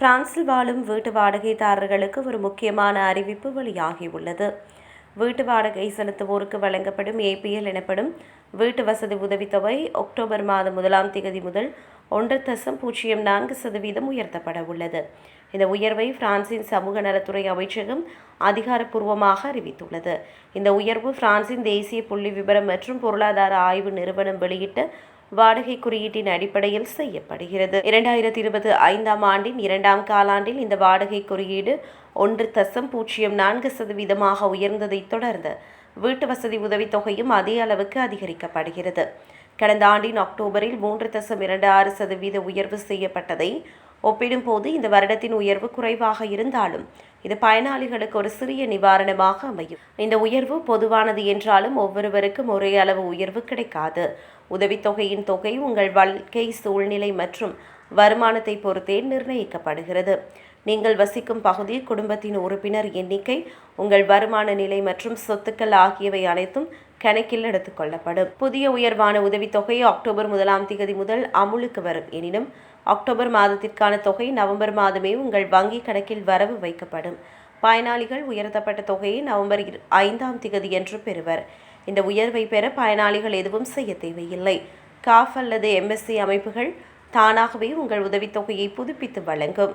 பிரான்சில் வாழும் வீட்டு வாடகைதாரர்களுக்கு ஒரு முக்கியமான அறிவிப்பு வெளியாகியுள்ளது. வீட்டு வாடகை செலுத்துவோருக்கு வழங்கப்படும் ஏபிஎல் எனப்படும் வீட்டு வசதி உதவித்தொகை அக்டோபர் மாதம் முதலாம் தேதி முதல் ஒன்று தசம் பூஜ்ஜியம் நான்கு சதவீதம் உயர்த்தப்பட உள்ளது. இந்த உயர்வை பிரான்சின் சமூக நலத்துறை அமைச்சகம் அதிகாரப்பூர்வமாக அறிவித்துள்ளது. இந்த உயர்வு பிரான்சின் தேசிய புள்ளி விவரம் மற்றும் பொருளாதார ஆய்வு நிறுவனம் வெளியிட்ட வாடகை குறியீட்டின் அடிப்படையில் செய்யப்படுகிறது. இரண்டாயிரத்தி இருபது ஐந்தாம் ஆண்டின் இரண்டாம் காலாண்டில் இந்த வாடகை குறியீடு ஒன்று தசம் பூஜ்ஜியம் நான்கு சதவீதமாக உயர்ந்ததைத் தொடர்ந்து வீட்டு வசதி உதவித்தொகையும் அதே அளவுக்கு அதிகரிக்கப்படுகிறது. கடந்த ஆண்டின் அக்டோபரில் மூன்று தசம் இரண்டு ஆறு சதவீத உயர்வு செய்யப்பட்டதை ஒப்பிடும்போது இந்த வருடத்தின் உயர்வு குறைவாக இருந்தாலும் இது பயனாளிகளுக்கு ஒரு சிறிய நிவாரணமாக அமையும். இந்த உயர்வு பொதுவானது என்றாலும் ஒவ்வொருவருக்கும் ஒரே அளவு உயர்வு கிடைக்காது. உதவித்தொகையின் தொகை உங்கள் வாழ்க்கை சூழ்நிலை மற்றும் வருமானத்தை பொறுத்தே நிர்ணயிக்கப்படுகிறது. நீங்கள் வசிக்கும் பகுதி குடும்பத்தின் உறுப்பினர் எண்ணிக்கை உங்கள் வருமான நிலை மற்றும் சொத்துக்கள் ஆகியவை அனைத்தும் கணக்கில் எடுத்துக்கொள்ளப்படும் புதிய உயர்வான உதவித்தொகை அக்டோபர் முதலாம் தேதி முதல் அமுலுக்கு வரும். எனினும் அக்டோபர் மாதத்திற்கான தொகை நவம்பர் மாதமே உங்கள் வங்கி கணக்கில் வரவு வைக்கப்படும். பயனாளிகள் உயர்த்தப்பட்ட தொகையை நவம்பர் ஐந்தாம் திகதி என்று பெறுவர். இந்த உயர்வை பெற பயனாளிகள் எதுவும் செய்ய தேவையில்லை. காஃப் அல்லது எம்எஸ்சி அமைப்புகள் தானாகவே உங்கள் உதவித்தொகையை புதுப்பித்து வழங்கும்.